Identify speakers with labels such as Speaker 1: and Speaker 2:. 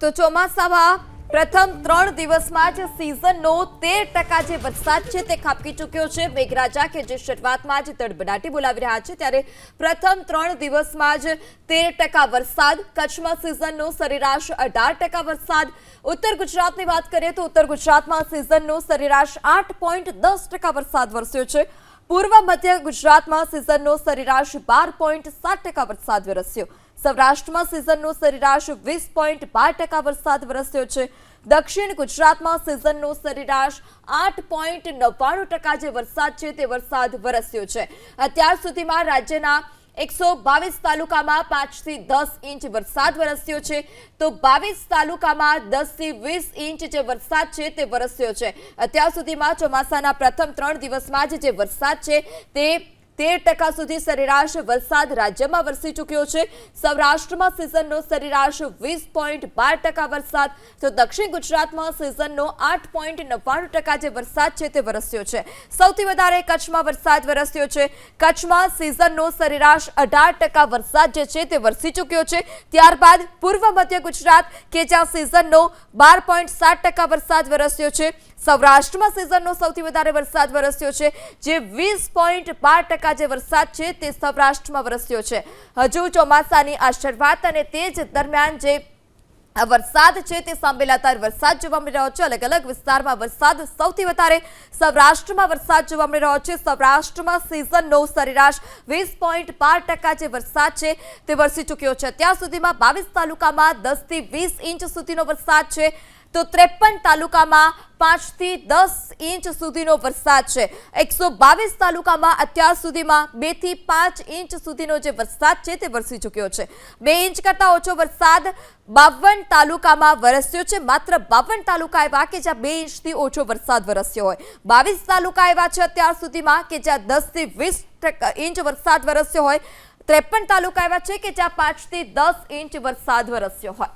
Speaker 1: તો ચોમાસામાં પ્રથમ ત્રણ દિવસમાં જ સિઝનનો તેર ટકા જે વરસાદ છે તે ખાબકી ચૂક્યો છે. મેઘરાજા કે જે શરૂઆતમાં જ તડબડાટી બોલાવી રહ્યા છે ત્યારે પ્રથમ ત્રણ દિવસમાં જ તેર ટકા વરસાદ, કચ્છમાં સિઝનનો સરેરાશ અઢાર ટકા વરસાદ. ઉત્તર ગુજરાતની વાત કરીએ તો ઉત્તર ગુજરાતમાં સિઝનનો સરેરાશ આઠ પોઈન્ટ દસ ટકા વરસાદ વરસ્યો છે. પૂર્વ મધ્ય ગુજરાતમાં સિઝનનો સરેરાશ બાર પોઈન્ટ સાત ટકા વરસાદ વરસ્યો. સૌરાષ્ટ્રમાં સિઝનનો સરેરાશ વીસ પોઈન્ટ બાર ટકા વરસાદ વરસ્યો છે. દક્ષિણ ગુજરાતમાં સિઝનનો સરેરાશ આઠ પોઈન્ટ નવ્વાણું ટકા જે વરસાદ છે તે વરસાદ વરસ્યો છે. અત્યાર સુધીમાં રાજ્યના એકસો બાવીસ તાલુકામાં પાંચથી દસ ઇંચ વરસાદ વરસ્યો છે. તો બાવીસ તાલુકામાં દસથી વીસ ઇંચ જે વરસાદ છે તે વરસ્યો છે. અત્યાર સુધીમાં ચોમાસાના પ્રથમ ત્રણ દિવસમાં જે વરસાદ છે તે તેર ટકા સુધી સરેરાશ વરસાદ રાજ્યમાં વરસી ચૂક્યો છે. સૌરાષ્ટ્રમાં સિઝનનો સરેરાશ વીસ પોઈન્ટ બાર ટકા વરસાદ. તો દક્ષિણ ગુજરાતમાં સિઝનનો આઠ પોઈન્ટ નવ્વાણું ટકા જે વરસાદ છે તે વરસ્યો છે. સૌથી વધારે કચ્છમાં વરસાદ વરસ્યો છે. કચ્છમાં સિઝનનો સરેરાશ અઢાર ટકા વરસાદ જે છે તે વરસી ચૂક્યો છે. ત્યારબાદ પૂર્વ મધ્ય ગુજરાત, કે જ્યાં સિઝનનો બાર પોઈન્ટ સાત ટકા વરસાદ વરસ્યો છે. સૌરાષ્ટ્રમાં સિઝનનો સૌથી વધારે વરસાદ વરસ્યો છે, જે વીસ પોઈન્ટ બાર ટકા જે વરસાદ છે તે સૌરાષ્ટ્રમાં વરસ્યો છે. હજુ ચોમાસાની આ શરૂઆત અને તે જ દરમિયાન જે વરસાદ છે તે સાંભળાતા વરસાદ જોવા મળી રહ્યો છે. અલગ અલગ વિસ્તારમાં વરસાદ સૌથી વધારે સૌરાષ્ટ્રમાં વરસાદ જોવા મળી રહ્યો છે. સૌરાષ્ટ્રમાં સિઝનનો સરેરાશ વીસ પોઈન્ટ બાર ટકા જે વરસાદ છે તે વરસી ચૂક્યો છે. અત્યાર સુધીમાં બાવીસ તાલુકામાં દસથી વીસ ઇંચ સુધીનો વરસાદ છે. તો ત્રેપન તાલુકામાં પાંચથી દસ ઇંચ સુધીનો વરસાદ છે. એકસો બાવીસ તાલુકામાં અત્યાર સુધીમાં બેથી પાંચ ઇંચ સુધીનો જે વરસાદ છે તે વરસી ચૂક્યો છે. બે ઇંચ કરતાં ઓછો વરસાદ બાવન તાલુકામાં વરસ્યો છે. માત્ર બાવન તાલુકા એવા કે જ્યાં બે ઇંચથી ઓછો વરસાદ વરસ્યો હોય. બાવીસ તાલુકા એવા છે અત્યાર સુધીમાં કે જ્યાં દસથી વીસ ઇંચ વરસાદ વરસ્યો હોય. ત્રેપન તાલુકા એવા છે કે જ્યાં પાંચથી દસ ઇંચ વરસાદ વરસ્યો હોય.